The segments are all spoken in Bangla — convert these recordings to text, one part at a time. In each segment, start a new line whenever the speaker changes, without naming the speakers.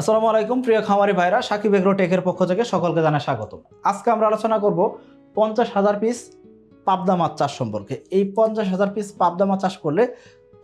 আসসালামু আলাইকুম, প্রিয় খামারি ভাইরা। সাকিব এগ্রো টেকের পক্ষ থেকে সকলকে জানাই স্বাগত। আজকে আমরা আলোচনা করব পঞ্চাশ হাজার পিস পাবদা মাছ চাষ সম্পর্কে। এই পঞ্চাশ হাজার পিস পাবদা মাছ চাষ করলে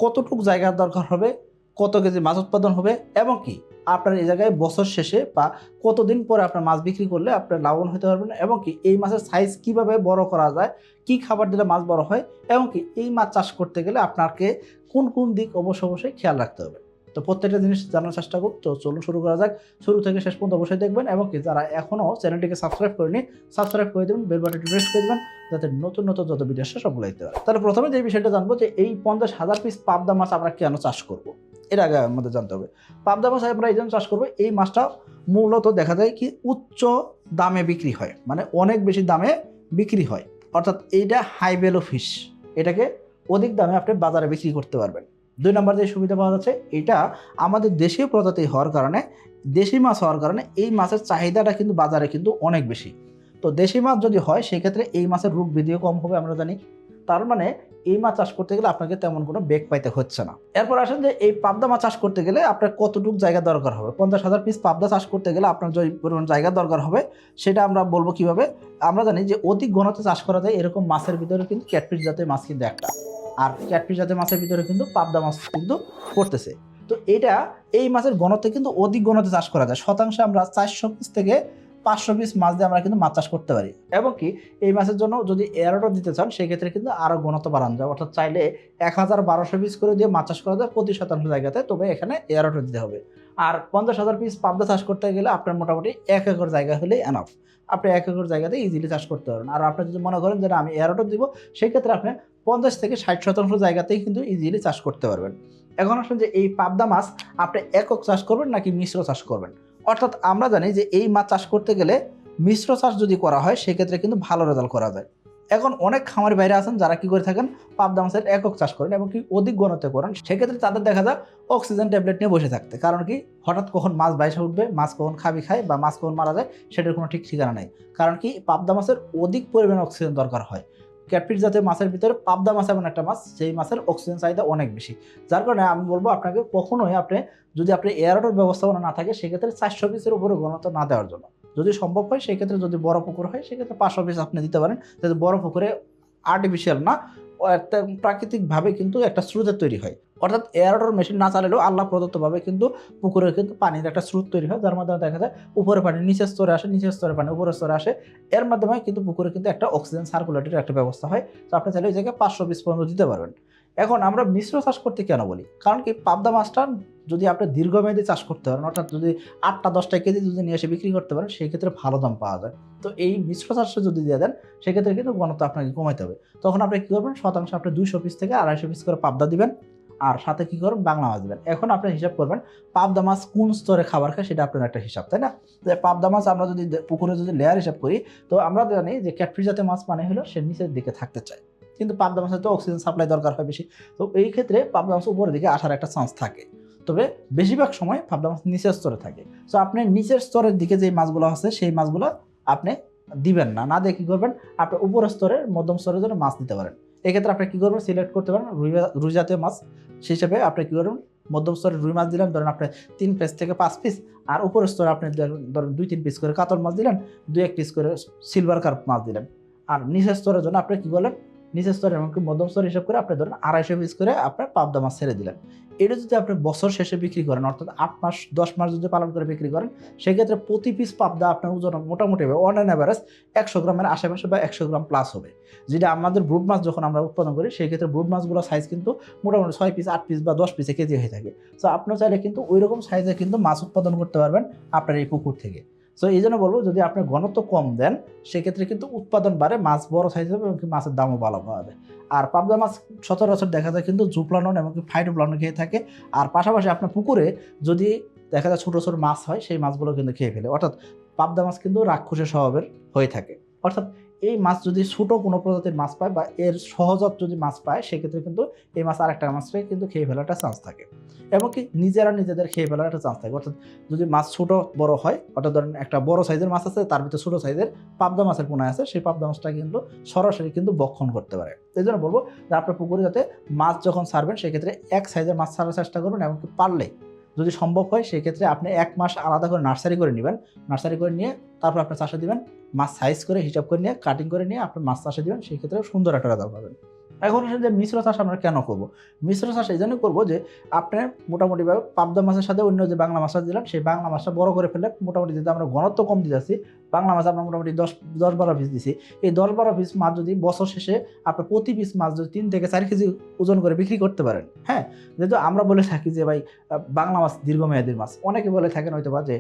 কতটুক জায়গার দরকার হবে, কত কেজি মাছ উৎপাদন হবে এবং কি আপনার এই জায়গায় বছর শেষে বা কতদিন পরে আপনার মাছ বিক্রি করলে আপনার লাভবান হতে পারবেন এবং কি এই মাছের সাইজ কীভাবে বড় করা যায়, কি খাবার দিলে মাছ বড় হয় এবং কি এই মাছ চাষ করতে গেলে আপনাকে কোন কোন দিক অবশ্য অবশ্যই খেয়াল রাখতে হবে। তো প্রত্যেকটা জিনিস জানার চেষ্টা করুন তো চলুন শুরু করা যাক। শুরু থেকে শেষ পর্যন্ত অবশ্যই দেখবেন এবং কি যারা এখনও চ্যানেলটিকে সাবস্ক্রাইব করেনি, সাবস্ক্রাইব করে দেবেন, বেল বাটনটি প্রেস করে দেবেন যাতে নতুন নতুন যত ভিডিও আসে সবগুলো দেখতে পারে তাহলে প্রথমে যে বিষয়টা জানব যে এই পঞ্চাশ হাজার পিস পাবদা মাছ আমরা কেন চাষ করব? এর আগে আমাদের জানতে হবে। পাবদা মাছ আমরা এই জন্য চাষ করব, এই মাছটা মূলত দেখা যায় কি উচ্চ দামে বিক্রি হয় মানে অনেক বেশি দামে বিক্রি হয়। অর্থাৎ এইটা হাই ভ্যালু ফিশ এটাকে অধিক দামে আপনি বাজারে বিক্রি করতে পারবেন। দুই নম্বর যে সুবিধা পাওয়া যাচ্ছে, এটা আমাদের দেশীয় প্রজাতি হওয়ার কারণে, দেশি মাছ হওয়ার কারণে এই মাছের চাহিদাটা কিন্তু বাজারে কিন্তু অনেক বেশি। তো দেশি মাছ যদি হয়, সেক্ষেত্রে এই মাছের রোগ বিধিও কম হবে আমরা জানি। তার মানে এই মাছ চাষ করতে গেলে আপনাকে তেমন কোনো বেগ পাইতে হচ্ছে না। এরপর আসেন যে এই পাবদা মাছ চাষ করতে গেলে আপনার কতটুকু জায়গা দরকার হবে? পঞ্চাশ হাজার পিস পাবদা চাষ করতে গেলে আপনার যে পরিমাণ জায়গা দরকার হবে, সেটা আমরা বলব কীভাবে? আমরা জানি যে অধিক ঘনতে চাষ করা যায় এরকম মাছের ভিতরে কিন্তু ক্যাটফিশ জাতীয় মাছ কিন্তু একটা। আর ক্যাটফিশ জাতীয় মাছের ভিতরে কিন্তু পাবদা মাছ কিন্তু করতেছে তো এটা এই মাছের ঘনত্বে কিন্তু অধিক ঘনত্বে চাষ করা যায়। শতাংশে আমরা চারশো পিস থেকে পাঁচশো পিস মাছ দিয়ে আমরা কিন্তু মাছ চাষ করতে পারি। এবং কি এই মাছের জন্য যদি এয়ারোটো দিতে চান, সেক্ষেত্রে কিন্তু আরও ঘনত্ব বাড়ানো যায়। অর্থাৎ চাইলে এক হাজার বারোশো পিস করে দিয়ে মাছ চাষ করা যায় প্রতি শতাংশ জায়গাতে। তবে এখানে এয়ারোটো দিতে হবে। আর পঞ্চাশ হাজার পিস পাবদা চাষ করতে গেলে আপনার মোটামুটি এক একর জায়গা হলেই এনাফ আপনি এক একর জায়গাতে ইজিলি চাষ করতে পারেন আর আপনি যদি মনে করেন যে আমি এয়ারোটো দিব, সেক্ষেত্রে আপনি পঞ্চাশ থেকে ষাট শতাংশ জায়গাতেই কিন্তু ইজিলি চাষ করতে পারবেন। এখন আসুন যে এই পাবদা মাছ আপনি একক চাষ করবেন নাকি মিশ্র চাষ করবেন? অর্থাৎ আমরা জানি যে এই মাছ চাষ করতে গেলে মিশ্র চাষ যদি করা হয়, সেক্ষেত্রে কিন্তু ভালো রেজাল্ট করা যায়। এখন অনেক খামারি বাইরে আছেন যারা কি করে থাকেন, পাবদা মাছের একক চাষ করেন এবং কি অধিক গণতে করেন। সেক্ষেত্রে তাদের দেখা যায় অক্সিজেন ট্যাবলেট নিয়ে বসে থাকতে। কারণ কি হঠাৎ কখন মাছ বাইসে উঠবে, মাছ কখন খাবি খায় বা মাছ কখন মারা যায়, সেটার কোনো ঠিক ঠিকানা নেই। কারণ কি পাবদা মাছের অধিক পরিমাণে অক্সিজেন দরকার হয়। ক্যাটফিট জাতীয় মাছের ভিতরে পাবদা মাছ এমন একটা মাছ, সেই মাছের অক্সিজেন চাহিদা অনেক বেশি। যার কারণে আমি বলব আপনাকে কখনোই আপনি, যদি আপনি এয়ারটোর ব্যবস্থাপনা না থাকে, সেক্ষেত্রে চারশো পিসের উপরে ঘনত্ব না দেওয়ার জন্য। যদি সম্ভব হয়, সেক্ষেত্রে যদি বড় পুকুর হয়, সেক্ষেত্রে পাঁচশো পিস আপনি দিতে পারেন। যাতে বড় পুকুরে আর্টিফিশিয়াল না প্রাকৃতিকভাবে কিন্তু একটা স্রোতের তৈরি হয়। অর্থাৎ এয়ারোটোর মেশিন না চালালেও আল্লাহ প্রদত্তভাবে কিন্তু পুকুরে কিন্তু পানির একটা স্রোত তৈরি হয়, যার মাধ্যমে দেখা যায় উপরে পানি নিচের স্তরে আসে, নিচের স্তরে পানি উপরের স্তরে আসে। এর মাধ্যমে কিন্তু পুকুরে কিন্তু একটা অক্সিজেন সার্কুলেটের একটা ব্যবস্থা হয়। তো আপনি চাইলে ওই জায়গায় পাঁচশো পিস পর্যন্ত দিতে পারবেন। এখন আমরা মিশ্র চাষ করতে কেন বলি? কারণ কি পাবদা মাছটা যদি আপনি দীর্ঘমেয়াদী চাষ করতে পারেন, অর্থাৎ যদি আটটা, দশটা কেজি যদি নিয়ে এসে বিক্রি করতে পারেন সেই ক্ষেত্রে ভালো দাম পাওয়া যায়। তো এই মিশ্র চাষে যদি দিয়ে দেন, সেক্ষেত্রে কিন্তু ঘনত্ব আপনাকে কমাইতে হবে। তখন আপনি কী করবেন? শতাংশ আপনি দুইশো পিস থেকে আড়াইশো পিস করে পাবদা দিবেন। আর সাথে কী করবেন? বাংলা মাছ দিবেন। এখন আপনি হিসাব করবেন, পাবদা মাছ কোন স্তরে খাবার খায় সেটা আপনার একটা হিসাব, তাই না? যে পাবদা মাছ আমরা যদি পুকুরে যদি লেয়ার হিসাব করি, তো আমরা জানি যে ক্যাটফিশ জাতীয় মাছ মানে হলো সে নিচের দিকে থাকতে চায়। কিন্তু পাবদা মাছের তো অক্সিজেন সাপ্লাই দরকার হয় বেশি। তো এই ক্ষেত্রে পাবদা মাছ উপরের দিকে আসার একটা চান্স থাকে। তবে বেশিরভাগ সময় পাবদা মাছ নিচের স্তরে থাকে। সো আপনি নিচের স্তরের দিকে যে মাছগুলো আছে, সেই মাছগুলো আপনি দিবেন না। না দিয়ে কী করবেন? আপনি উপরের স্তরের মধ্যম স্তরের জন্য মাছ দিতে পারেন। এক্ষেত্রে আপনি কী করবেন? সিলেক্ট করতে পারেন রুই রুই জাতীয় মাছ। সেই হিসাবে আপনি কী করবেন? মধ্যম স্তরে রুই মাছ দিলেন, ধরেন আপনি তিন পিস থেকে পাঁচ পিস আর উপরের স্তরে আপনি ধরেন- দুই, তিন পিস করে কাতল মাছ দিলেন, দুই, এক পিস করে সিলভার কার্প মাছ দিলেন। আর নিচের স্তরের জন্য আপনি কী করলেন? নিচের স্তরে এমনকি মধ্যম স্তর হিসাব করে আপনি ধরেন আড়াইশো পিস করে আপনার পাবদা মাছ ছেড়ে দিলেন। এটা যদি আপনি বছর শেষে বিক্রি করেন, অর্থাৎ আট মাস, দশ মাস যদি পালন করে বিক্রি করেন, সেক্ষেত্রে প্রতি পিস পাবদা আপনার ওজন মোটামুটি হবে অন অ্যান অ্যাভারেজ একশো গ্রামের আশেপাশে বা একশো গ্রাম প্লাস হবে। যেটা আমাদের ব্রুড মাছ যখন আমরা উৎপাদন করি সেই ক্ষেত্রে ব্রুড মাছগুলোর সাইজ কিন্তু মোটামুটি ছয় পিস আট পিস বা দশ পিসে কেজি হয়ে থাকে। সো আপনার চাইলে কিন্তু ওই রকম সাইজে কিন্তু মাছ উৎপাদন করতে পারবেন আপনার এই পুকুর থেকে। সো এই জন্য বলব, যদি আপনি ঘনত্ব কম দেন, সেক্ষেত্রে কিন্তু উৎপাদন বাড়ে, মাছ বড় সাইজ হবে এবং মাছের দামও ভালো পাওয়া আর পাবদা মাছ সচরাচর দেখা যায় কিন্তু জুপ্লানন এবং ফাইটোপ্লানন খেয়ে থাকে। আর পাশাপাশি আপনার পুকুরে যদি দেখা যায় ছোটো ছোটো মাছ হয়, সেই মাছগুলো কিন্তু খেয়ে ফেলে। অর্থাৎ পাবদা মাছ কিন্তু রাক্ষসের স্বভাবের হয়ে থাকে। অর্থাৎ এই মাছ যদি ছোটো কোনো প্রজাতির মাছ পায় বা এর সহজত যদি মাছ পায়, সেক্ষেত্রে কিন্তু এই মাছ আরেকটা মাছকে কিন্তু খেয়ে ফেলার একটা চান্স থাকে। এমনকি নিজেরা নিজেদের খেয়ে ফেলার একটা চান্স থাকে। অর্থাৎ যদি মাছ ছোট বড় হয়, অর্থাৎ ধরেন একটা বড় সাইজের মাছ আছে, তার ভিতরে ছোট সাইজের পাবদা মাছের পোনা আছে, সেই পাবদা মাছটা কিন্তু সরাসরি কিন্তু বক্ষণ করতে পারে। এই জন্য বলব যে আপনার পুকুরে যাতে মাছ যখন ছাড়বেন, সেক্ষেত্রে এক সাইজের মাছ ছাড়ার চেষ্টা করবেন এমনকি পারলে। যদি সম্ভব হয়, সেক্ষেত্রে আপনি এক মাস আলাদা করে নার্সারি করে নেবেন। নার্সারি করে নিয়ে তারপর আপনি চাষে দিবেন। মাছ সাইজ করে, হিসাব করে নিয়ে কাটিং করে নিয়ে আপনি মাছ চাষে দিবেন সেই ক্ষেত্রে সুন্দর একটা রেজাল্ট পাবেন। এখন যে মিশ্র চাষ আমরা কেন করব? মিশ্র চাষ এই জন্য করব যে আপনি মোটামুটিভাবে পাবদা মাছের সাথে অন্য যে বাংলা মাছটা দিলাম সেই বাংলা মাছটা বড় করে ফেলে মোটামুটি যদি আমরা ঘনত্ব কম দিতেছি বাংলা মাছ আমরা মোটামুটি দশ দশ বারো পিস দিছি। এই দশ বারো পিস মাছ যদি বছর শেষে আপনি প্রতি পিস মাছ যদি তিন থেকে চার কেজি ওজন করে বিক্রি করতে পারেন হ্যাঁ? যেহেতু আমরা বলে থাকি যে ভাই বাংলা মাছ দীর্ঘমেয়াদীর মাছ। অনেকে বলে থাকেন হয়তো বা যে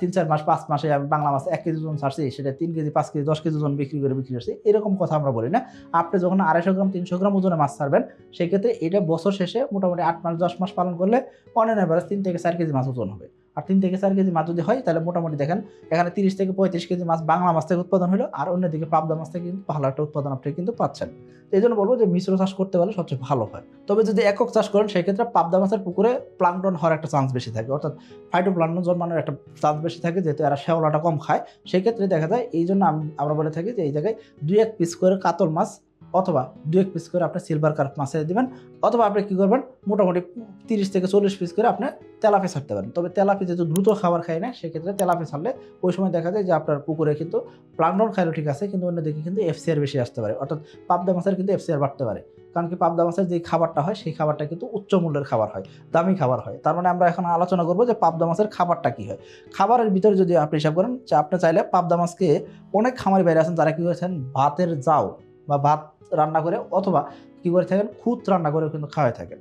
তিন, চার মাস, পাঁচ মাসে আমি বাংলা মাছ এক কেজি ওজন ছাড়ছি, সেটা তিন কেজি, পাঁচ কেজি, দশ কেজি ওজন বিক্রি করে বিক্রি করছি। এরকম কথা আমরা বলি না। আপনি যখন আড়াইশো গ্রাম, তিনশো গ্রাম ওজনে মাছ ছাড়বেন, সেক্ষেত্রে এটা বছর শেষে মোটামুটি আট মাস, দশ মাস পালন করলে অনেক অ্যাভারেজ তিন থেকে চার কেজি মাছ ওজন হবে। আর তিন থেকে চার কেজি মাছ যদি হয়, তাহলে মোটামুটি দেখেন, এখানে তিরিশ থেকে পঁয়ত্রিশ কেজি মাছ বাংলা মাছ থেকে উৎপাদন হলো, আর অন্যদিকে পাবদা মাছ থেকে কিন্তু ভালো একটা উৎপাদন আপনি কিন্তু পাচ্ছেন। এই জন্য বলব যে মিশ্র চাষ করতে পারলে সবচেয়ে ভালো হয়। তবে যদি একক চাষ করেন, সেক্ষেত্রে পাবদা মাছের পুকুরে প্লাংটন হওয়ার একটা চান্স বেশি থাকে। অর্থাৎ ফাইটো প্লাংটন জন্মানোর একটা চান্স বেশি থাকে, যেহেতু এরা শ্যাওলাটা কম খায়। সেক্ষেত্রে দেখা যায় এই জন্য আমরা বলে থাকি যে এই জায়গায় দুই এক পিস করে কাতল মাছ অথবা দু এক পিস করে আপনি সিলভার কার্প মাছে দিবেন, অথবা আপনি কী করবেন, মোটামুটি তিরিশ থেকে চল্লিশ পিস করে আপনি তেলাপি ছাড়তে পারেন। তবে তেলাপি যেহেতু দ্রুত খাবার খায় না, সেক্ষেত্রে তেলাপি ছাড়লে ওই সময় দেখা যায় যে আপনার পুকুরে কিন্তু প্লাংটন খাইলো ঠিক আছে, কিন্তু অন্যদিকে কিন্তু এফসিআর বেশি আসতে পারে। অর্থাৎ পাবদা মাছের কিন্তু এফসিআর বাড়তে পারে। কারণ কি পাবদা মাছের যে খাবারটা হয়, সেই খাবারটা কিন্তু উচ্চ মূল্যের খাবার হয়, দামি খাবার হয়। তার মানে আমরা এখন আলোচনা করব যে পাবদা মাছের খাবারটা কী হয়। খাবারের ভিতরে যদি আপনি হিসাব করেন, যে আপনি চাইলে পাবদা মাছকে অনেক খামারি বাইরে আছেন, যারা কী করেছেন, ভাতের জাউ বা ভাত রান্না করে অথবা কী করে থাকেন? খুদ রান্না করে কিন্তু খাওয়াই থাকেন।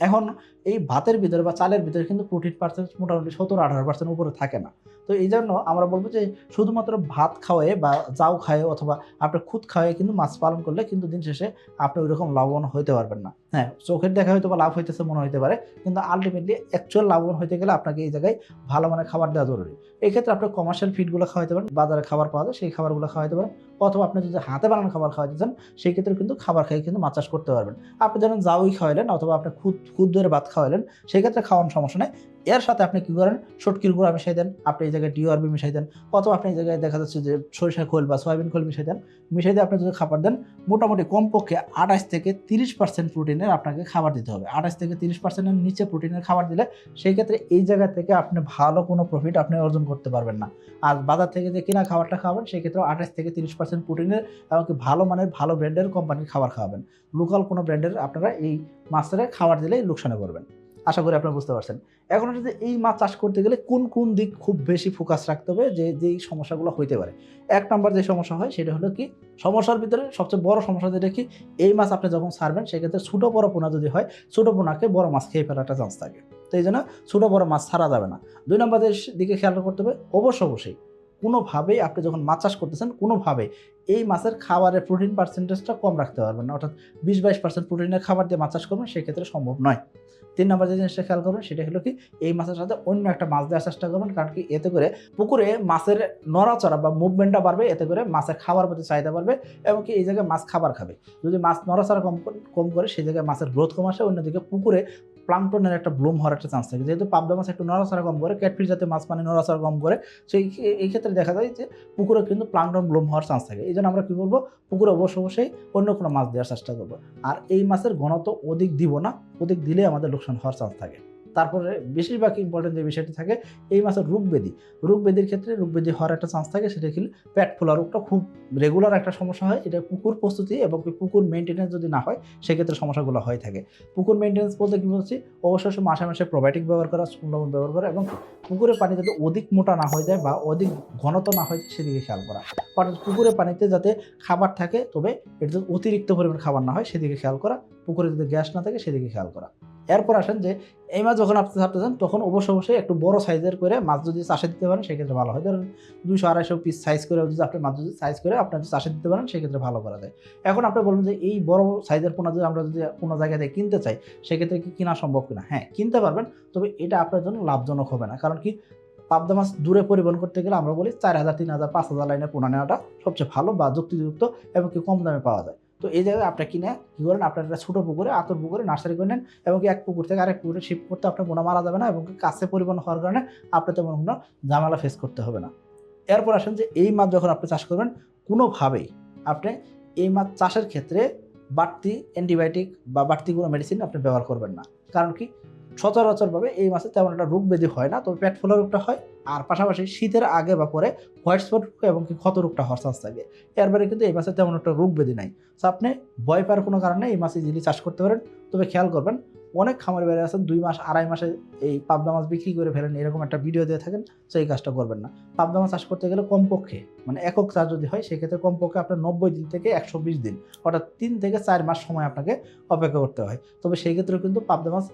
এখন এই ভাতের ভিতরে বা চালের ভিতরে কিন্তু প্রোটিন পার্সেন্ট মোটামুটি সতেরো আঠারো পার্সেন্ট উপরে থাকে না। তো এই জন্য আমরা বলব যে শুধুমাত্র ভাত খাওয়ায় বা যাও খাওয়ায়ে অথবা আপনার খুদ খাওয়ায় কিন্তু মাছ পালন করলে কিন্তু দিন শেষে আপনি ওই রকম লাভবান হইতে পারবেন না। হ্যাঁ চোখের দেখা হয়তো বা লাভ হইতেছে, মনে হইতে পারে, কিন্তু আলটিমেটলি অ্যাকচুয়াল লাভবান হইতে গেলে আপনাকে এই জায়গায় ভালো মানের খাবার দেওয়া জরুরি। এই ক্ষেত্রে আপনি কমার্শিয়াল ফিডগুলো খাওয়াইতে পারেন, বাজারে খাবার পাওয়া যায়, সেই খাবারগুলো খাওয়াইতে পারেন, অথবা আপনি যদি হাতে বানানো খাবার খাওয়াইতে চান, সেই ক্ষেত্রে কিন্তু খাবার খেয়ে কিন্তু মাছ চাষ করতে পারবেন। আপনি যেমন জাউই খাওয়াইলেন, অথবা আপনি খুদ খুদ ধরে ভাত খাওয়াইলেন সেই ক্ষেত্রে সমস্যা নেই। এর সাথে আপনি কী করেন? শটকির গুঁড়া মিশাই দেন, আপনি এই জায়গায় ডিওআরবি মিশাই দেন, অথবা আপনি এই জায়গায় দেখা যাচ্ছে যে সরিষা খোল বা সয়াবিন খোল মিশাই দেন, মিশাই দিয়ে আপনি যদি খাবার দেন, মোটামুটি কমপক্ষে আঠাশ থেকে তিরিশ পার্সেন্ট প্রোটিনের আপনাকে খাবার দিতে হবে। আঠাশ থেকে তিরিশ পার্সেন্টের নিচে প্রোটিনের খাবার দিলে সেই ক্ষেত্রে এই জায়গা থেকে আপনি ভালো কোনো প্রফিট আপনি অর্জন করতে পারবেন না। আর বাজার থেকে যে কিনা খাবারটা খাওয়াবেন সেই ক্ষেত্রে আঠাশ থেকে তিরিশ পার্সেন্ট প্রোটিনের এমনকি ভালো মানের, ভালো ব্র্যান্ডের কোম্পানির খাবার খাওয়াবেন। লোকাল কোনো ব্র্যান্ডের আপনারা এই মাছের খাবার দিলেই লোকসানে করবেন আশা করি আপনারা বুঝতে পারছেন। এখন যদি এই মাছ চাষ করতে গেলে কোন কোন দিক খুব বেশি ফোকাস রাখতে হবে? যে যেই সমস্যাগুলো হইতে পারে। এক নম্বর যে সমস্যা হয় সেটা হলো কি, সমস্যার ভিতরে সবচেয়ে বড় সমস্যা যেটা কি, এই মাছ আপনি যখন ছাড়বেন, সেক্ষেত্রে ছোটো বড় পোনা যদি হয়, ছোটো পোনাকে বড় মাছ খেয়ে ফেলার একটা চান্স থাকে। তো এই জন্য ছোটো বড় মাছ ছাড়া যাবে না। দুই নম্বরের দিকে খেয়াল করতে হবে, অবশ্য অবশ্যই কোনোভাবেই আপনি যখন মাছ চাষ করতেছেন কোনোভাবে এই মাছের খাবারের প্রোটিন পার্সেন্টেজটা কম রাখতে পারবেন না। অর্থাৎ বিশ বাইশ পার্সেন্ট প্রোটিনের খাবার দিয়ে মাছ চাষ করবেন, সেক্ষেত্রে সম্ভব নয়। তিন নম্বর যে জিনিসটা খেয়াল করবেন, সেটা হলো কি, এই মাছের সাথে অন্য একটা মাছ দেওয়ার চেষ্টা করবেন, কারণ কি এতে করে পুকুরে মাছের নড়াচড়া বা মুভমেন্টটা বাড়বে, এতে করে মাছের খাবার প্রতি চাহিদা বাড়বে এবং কি এই জায়গায় মাছ খাবার খাবে। যদি মাছ নড়াচড়া কম কম করে, সেই জায়গায় মাছের গ্রোথ কম আসে, অন্যদিকে পুকুরে প্লাংটনের একটা ব্লুম হওয়ার একটা চান্স থাকে। যেহেতু পাবদা মাছ একটু নড়াচড়া কম করে ক্যাটফিস জাতীয় মাছ মানে নড়াচড়া কম করে সেই এই ক্ষেত্রে দেখা যায় যে পুকুরে কিন্তু প্লাংটন ব্লুম হওয়ার চান্স থাকে। এই জন্য আমরা কী করব পুকুরে অবশ্য অবশ্যই অন্য কোনো মাছ দেওয়ার চেষ্টা করব। আর এই মাছের ঘনত্ব অধিক দিব না, অধিক দিলে আমাদের লোকসান হওয়ার চান্স থাকে। তারপরে বেশিরভাগ ইম্পর্টেন্ট যে বিষয়টি থাকে, এই মাছের রোগব্যাধি। রোগব্যাধির ক্ষেত্রে রোগব্যাধি হওয়ার একটা চান্স থাকে, সেটা কি পেট ফোলা রোগটা খুব রেগুলার একটা সমস্যা হয়। এটা পুকুর প্রস্তুতি এবং পুকুর মেনটেন্যান্স যদি না হয়, সেক্ষেত্রে সমস্যাগুলো হয়ে থাকে। পুকুর মেনটেন্যান্স বলতে কী বলছি অবশ্যই মাসে মাসে প্রোবায়োটিক ব্যবহার করা সুন্দরবন ব্যবহার করা এবং পুকুরের পানি যাতে অধিক মোটা না হয়ে যায় বা অধিক ঘনত্ব না হয়, সেদিকে খেয়াল করা। অর্থাৎ পুকুরের পানিতে যাতে খাবার থাকে, তবে এটা অতিরিক্ত পরিমাণ খাবার না হয়, সেদিকে খেয়াল করা। পুকুরে যদি গ্যাস না থাকে, সেদিকে খেয়াল করা। এরপর আসেন যে, এই মাছ যখন আপনি ছাড়তেছেন তখন অবশ্য অবশ্যই একটু বড় সাইজের করে মাছ যদি চাষে দিতে পারেন, সেক্ষেত্রে ভালো হয়। ধরুন দুশো আড়াইশো পিস সাইজ করে যদি আপনি মাছ যদি সাইজ করে আপনার যদি চাষে দিতে পারেন, সেক্ষেত্রে ভালো করা যায়। এখন আপনি বলবেন যে, এই বড় সাইজের পোনা যদি আমরা যদি কোনো জায়গা থেকে কিনতে চাই, সেক্ষেত্রে কি কেনা সম্ভব কিনা? হ্যাঁ কিনতে পারবেন, তবে এটা আপনার জন্য লাভজনক হবে না। কারণ কি, পাবদা মাছ দূরে পরিবহন করতে গেলে আমরা বলি চার হাজার, তিন হাজার, পাঁচ হাজার লাইনে পোনা নেওয়াটা সবচেয়ে ভালো বা যুক্তিযুক্ত এবং কি কম দামে পাওয়া যায়। তো এই জায়গায় আপনি কিনে কী করেন? আপনার একটা ছোটো পুকুরে, আতর পুকুরে নার্সারি করে নেন এবং এক পুকুর থেকে আরেক পুকুরে শিফট করতে আপনার পোনা মারা যাবে না এবং কাছে পরিবহন হওয়ার কারণে আপনার তেমন কোনো ঝামেলা ফেস করতে হবে না। এরপর আসেন যে এই মাছ যখন আপনি চাষ করবেন, কোনোভাবেই আপনি এই মাছ চাষের ক্ষেত্রে বাড়তি অ্যান্টিবায়োটিক বা বাড়তি কোনো মেডিসিন আপনি ব্যবহার করবেন না। কারণ কি? সচরাচরভাবে এই মাসে তেমন একটা রোগ ব্যাধি হয় না, তবে পেট ফোলা রোগটা হয়। আর পাশাপাশি শীতের আগে বা পরে হোয়াইট স্পট এবং কি ক্ষত রোগটা হওয়ার চান্স থাকে। এর বাইরে কিন্তু এই মাসে তেমন একটা রোগ ব্যাধি নাই। তো আপনি ভয় পাওয়ার কোনো কারণে এই মাছ ইজিলি চাষ করতে পারেন। তবে খেয়াল করবেন, অনেক খামারি বাইরে আছেন, দুই মাস, আড়াই মাসে এই পাবদা মাছ বিক্রি করে ফেলেন, এরকম একটা ভিডিও দিয়ে থাকেন তো এই কাজটা করবেন না। পাবদা মাছ চাষ করতে গেলে কমপক্ষে মানে একক চাষ যদি হয়, সেক্ষেত্রে কমপক্ষে আপনার নব্বই দিন থেকে একশো বিশ দিন, অর্থাৎ তিন থেকে চার মাস সময় আপনাকে অপেক্ষা করতে হয়। তবে সেই ক্ষেত্রেও কিন্তু পাবদা মাছ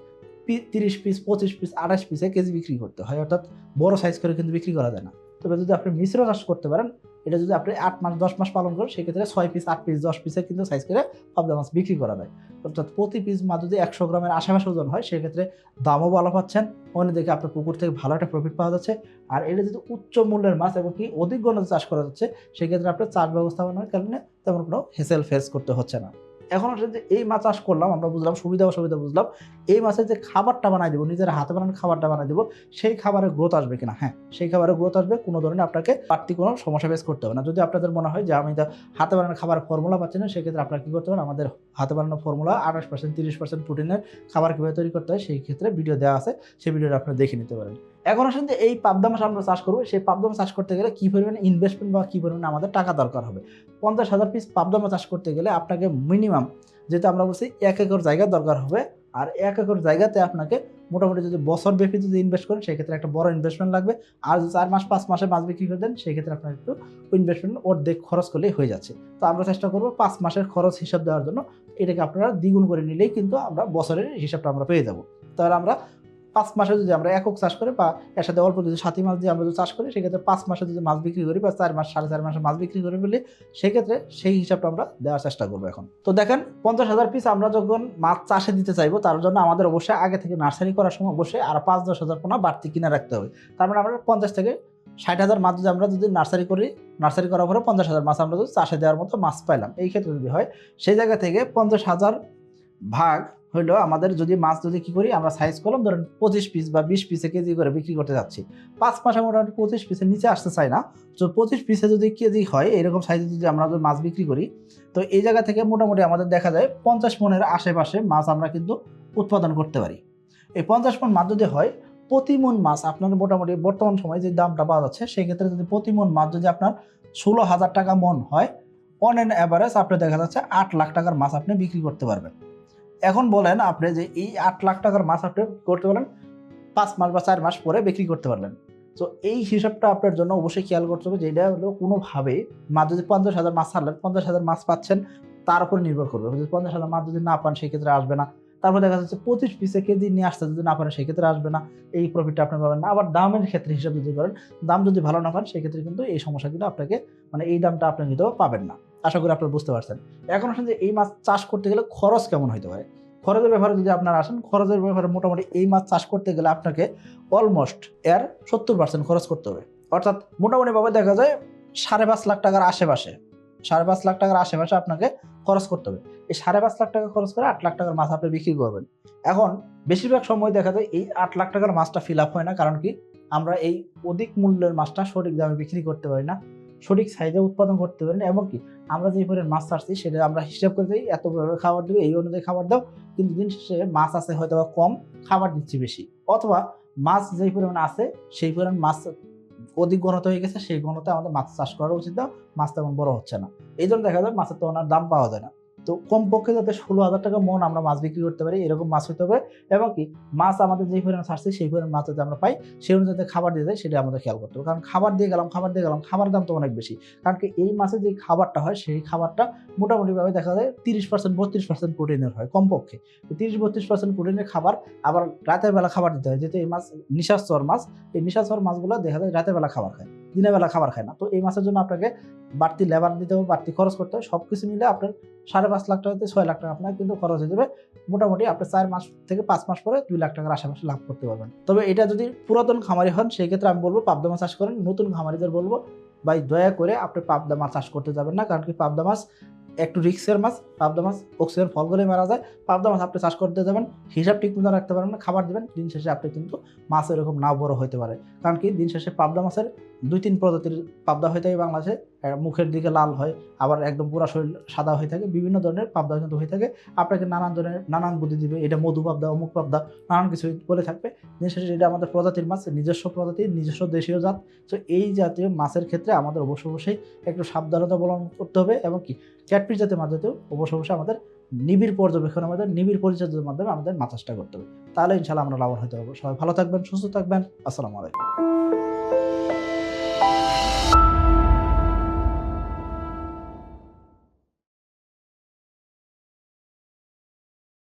তিরিশ পিস পঁচিশ পিস আঠাশ পিসে কেজি বিক্রি করতে হয়। অর্থাৎ বড় সাইজ করে কিন্তু বিক্রি করা যায় না। তবে যদি আপনি মিশ্র চাষ করতে পারেন, এটা যদি আপনি আট মাস, দশ মাস পালন করেন, সেক্ষেত্রে ছয় পিস আট পিস দশ পিসে কিন্তু সাইজ করে পাবদা মাছ বিক্রি করা যায়। অর্থাৎ প্রতি পিস মাছ যদি একশো গ্রামের আশেপাশে ওজন হয়, সেক্ষেত্রে দামও ভালো পাচ্ছেন। অন্যদিকে আপনার পুকুর থেকে ভালো একটা প্রফিট পাওয়া যাচ্ছে। আর এটা যদি উচ্চ মূল্যের মাছ এবং কি অধিক গণতে চাষ করা যাচ্ছে, সেক্ষেত্রে আপনার চাষ ব্যবস্থাপনার কারণে তেমন কোনো হেসেল ফেস করতে হচ্ছে না। এখন হচ্ছে যে এই মাছ চাষ করলাম, আমরা বুঝলাম, সুবিধা অসুবিধা বুঝলাম, এই মাছের যে খাবারটা বানাই দেবো, নিজের হাতে বানানো খাবারটা বানাই দেবো, সেই খাবারের গ্রোথ আসবে কিনা? হ্যাঁ সেই খাবারের গ্রোথ আসবে, কোনো ধরনের আপনাকে বাড়তি কোনো সমস্যা ফেস করতে হবে না। যদি আপনাদের মনে হয় যে আমি হাতে বানানো খাবারের ফর্মুলা পাচ্ছি না, সেক্ষেত্রে আপনারা কী করতে পারেন, আমাদের হাতে বানানো ফর্মুলা আঠাশ পার্সেন্ট তিরিশ পার্সেন্ট প্রোটিনের খাবার কীভাবে তৈরি করতে হয়, সেই ক্ষেত্রে ভিডিও দেওয়া আছে, সেই ভিডিওটা আপনারা দেখে নিতে পারেন। এখন আসেন যে এই পাবদা মাছ আমরা চাষ করব, সেই পাবদা মাছ চাষ করতে গেলে কী পরিমাণে ইনভেস্টমেন্ট বা কী পরিমাণে আমাদের টাকা দরকার হবে? পঞ্চাশ হাজার পিস পাবদা মাছ চাষ করতে গেলে আপনাকে মিনিমাম যেহেতু আমরা বলছি এক একর জায়গা দরকার হবে, আর এক একর জায়গাতে আপনাকে মোটামুটি যদি বছর ব্যাপী যদি ইনভেস্ট করেন, সেক্ষেত্রে একটা বড় ইনভেস্টমেন্ট লাগবে। আর যদি চার মাস, পাঁচ মাসে মাছ বিক্রি করে দেন, সেক্ষেত্রে আপনার একটু ইনভেস্টমেন্ট অর্ধেক খরচ করলেই হয়ে যাচ্ছে। তো আমরা চেষ্টা করব পাঁচ মাসের খরচ হিসাব দেওয়ার জন্য, এটাকে আপনারা দ্বিগুণ করে নিলেই কিন্তু আমরা বছরের হিসাবটা আমরা পেয়ে যাব। তাহলে আমরা পাঁচ মাসে যদি আমরা একক চাষ করি বা এর সাথে অল্প কিছু সাথী মাছ দিয়ে আমরা যদি চাষ করি, সেক্ষেত্রে পাঁচ মাসে যদি মাছ বিক্রি করি বা চার মাস, সাড়ে চার মাসে মাছ বিক্রি করে ফেলি, সেক্ষেত্রে সেই হিসাবটা আমরা দেওয়ার চেষ্টা করব এখন। তো দেখেন, পঞ্চাশ হাজার পিস আমরা যখন মাছ চাষে দিতে চাইব, তার জন্য আমাদের অবশ্যই আগে থেকে নার্সারি করার সময় অবশ্যই আর পাঁচ দশ হাজার পোনা বাড়তি কিনে রাখতে হবে। তার মানে আমরা পঞ্চাশ থেকে ষাট হাজার মাছ যদি আমরা যদি নার্সারি করি, নার্সারি করার পরে পঞ্চাশ হাজার মাছ আমরা যদি চাষে দেওয়ার মতো মাছ পাইলাম, এই ক্ষেত্রে যদি হয়, সেই জায়গা থেকে পঞ্চাশ হাজার ভাগ হইল আমাদের যদি মাছ যদি কি করি, আমরা সাইজ করলাম ধরেন পঁচিশ পিস বা বিশ পিসে কেজি করে বিক্রি করতে যাচ্ছি। পাঁচ মাসে মোটামুটি পঁচিশ পিসের নিচে আসতে চাই না। তো পঁচিশ পিসে যদি কেজি হয়, এরকম সাইজে যদি আমরা যদি মাছ বিক্রি করি, তো এই জায়গা থেকে মোটামুটি আমাদের দেখা যায় পঞ্চাশ মনের আশেপাশে মাছ আমরা কিন্তু উৎপাদন করতে পারি। এই পঞ্চাশ মন মাছ যদি হয়, প্রতি মন মাছ আপনার মোটামুটি বর্তমান সময়ে যে দামটা পাওয়া যাচ্ছে, সেক্ষেত্রে যদি প্রতি মন মাছ যদি আপনার ষোলো হাজার টাকা মন হয় অন অ্যান অ্যাভারেজ আপনি দেখা যাচ্ছে আট লাখ টাকার মাছ আপনি বিক্রি করতে পারবেন। এখন বলেন আপনি যে এই আট লাখ টাকার মাছ আপনি করতে পারেন পাঁচ মাস বা চার মাস পরে বিক্রি করতে পারলেন। তো এই হিসাবটা আপনার জন্য অবশ্যই খেয়াল করতে হবে যে এটা হলো কোনোভাবে মাছ যদি পঞ্চাশ হাজার মাছ ছাড়লেন, পঞ্চাশ হাজার মাছ পাচ্ছেন, তার উপর নির্ভর করবে। যদি পঞ্চাশ হাজার মাছ যদি না পান, সেক্ষেত্রে আসবে না। তারপর দেখা যাচ্ছে পঁচিশ পিসে কেজি নিয়ে আসতে যদি না পারেন, সেক্ষেত্রে আসবে না। এই প্রফিটটা আপনি পাবেন না। আবার দামের ক্ষেত্রে হিসাব যদি করেন, দাম যদি ভালো না পান, সেক্ষেত্রে কিন্তু এই সমস্যা কিন্তু আপনাকে মানে এই দামটা আপনি কিন্তু পাবেন না। আশা করি আপনারা বুঝতে পারছেন। এখন আসলে যে এই মাছ চাষ করতে গেলে খরচ কেমন হতে পারে? খরচের ব্যাপারে যদি আপনারা আসেন, খরচের ব্যাপারে মোটামুটি এই মাছ চাষ করতে গেলে আপনাকে অলমোস্ট এর সত্তর পার্সেন্ট খরচ করতে হবে। অর্থাৎ মোটামুটিভাবে দেখা যায় সাড়ে পাঁচ লাখ টাকার আশেপাশে, সাড়ে পাঁচ লাখ টাকার আশেপাশে আপনাকে খরচ করতে হবে। এই সাড়ে পাঁচ লাখ টাকা খরচ করে আট লাখ টাকার মাছ আপনি বিক্রি করবেন। এখন বেশিরভাগ সময় দেখা যায় এই আট লাখ টাকার মাছটা ফিল আপ হয় না, কারণ কি আমরা এই অধিক মূল্যের মাছটা সঠিক দামে বিক্রি করতে পারি না। সঠিক সাইজে উৎপাদন করতে পারি না কি আমরা যে পরিমাণ মাছ চাচ্ছি সেটা আমরা হিসাব করে দিই, এত খাবার দেবে, এই অনুযায়ী খাবার দাও, কিন্তু দিন শেষে মাছ আছে হয়তো বা কম, খাবার দিচ্ছি বেশি। অথবা মাছ যেই পরিমাণ আছে, সেই পরিমাণ মাছ অধিক ঘনত্ব হয়ে গেছে, সেই ঘনতা আমাদের মাছ চাষ করা উচিত না, মাছ তেমন বড় হচ্ছে না। এই জন্য দেখা যায় মাছের তো ওনার দাম পাওয়া যায় না। তো কমপক্ষে যাতে ষোলো হাজার টাকা মন আমরা মাছ বিক্রি করতে পারি, এরকম মাছ হতে হবে। এবং কি, মাছ আমাদের যেই পরিমাণ ছাড়ছি সেই পরিমাণ মাছ যাতে আমরা পাই, সেই অনুযায়ী খাবার দিয়ে যায়, সেটা আমাদের খেয়াল করতে হবে। কারণ খাবার দিয়ে গেলাম, খাবার দিয়ে গেলাম, খাবার দাম তো অনেক বেশি। কারণ কি, এই মাছের যে খাবারটা হয়, সেই খাবারটা মোটামুটিভাবে দেখা যায় তিরিশ পার্সেন্ট বত্রিশ পার্সেন্ট প্রোটিনের হয় কমপক্ষে। তিরিশ বত্রিশ পার্সেন্ট প্রোটিনের খাবার আবার রাতের বেলা খাবার দিতে হয়। যেহেতু এই মাছ নিশাচর মাছ, এই নিশাচর মাছগুলো দেখা যায় রাতের বেলা খাবার খায়, দিনের বেলা খাবার খায় না। তো এই মাছের জন্য আপনাকে বাড়তি লেবার দিতে হবে, বাড়তি খরচ করতে হবে। সব কিছু মিলে আপনার সাড়ে পাঁচ লাখ টাকা থেকে ছয় লাখ টাকা আপনার কিন্তু খরচ হয়ে যাবে। মোটামুটি আপনি চার মাস থেকে পাঁচ মাস পরে দুই লাখ টাকার আশেপাশে লাভ করতে পারবেন। তবে এটা যদি পুরাতন খামারি হন সেই ক্ষেত্রে আমি বলব পাবদা মাছ চাষ করেন। নতুন খামারিদের বলব, ভাই দয়া করে আপনি পাবদা মাছ চাষ করতে যাবেন না, কারণ কি পাবদা মাছ একটু রিক্সের মাছ। পাবদা মাছ অক্সিজেন ফল করে মারা যায়। পাবদা মাছ আপনি চাষ করতে যাবেন, হিসাব ঠিক মতো রাখতে পারবেন না, খাবার দেবেন, দিন শেষে আপনি কিন্তু মাছ এরকম নাও বড় হতে পারে। কারণ কি, দিন শেষে পাবদা মাছের দুই তিন প্রজাতির পাবদা হয়ে থাকে বাংলাদেশে মুখের দিকে লাল হয়, আবার একদম পুরা শরীর সাদা হয়ে থাকে, বিভিন্ন ধরনের পাবদা কিন্তু হয়ে থাকে। আপনাকে নানান ধরনের, নানান বুদ্ধি দিবে, এটা মধু পাবদা, অমুক পাবদা, নানান কিছু বলে থাকবে। দিন শেষে এটা আমাদের প্রজাতির মাছ, নিজস্ব প্রজাতির নিজস্ব দেশীয় জাত। তো এই জাতীয় মাছের ক্ষেত্রে আমাদের অবশ্য অবশ্যই একটু সাবধানতা অবলম্বন করতে হবে এবং কি ক্যাটফিস জাতীয় মাছ জাতীয় অবশ্য বসে আমাদের নিবিড় পর্যবেক্ষণ, আমাদের নিবিড় পরিচর্যার মাধ্যমে আমাদের মাথাসটা করতে হবে। তাহলে ইনশাল্লাহ আমরা লাভ হতে পারব। সবাই ভালো থাকবেন, সুস্থ থাকবেন। আসসালামু আলাইকুম।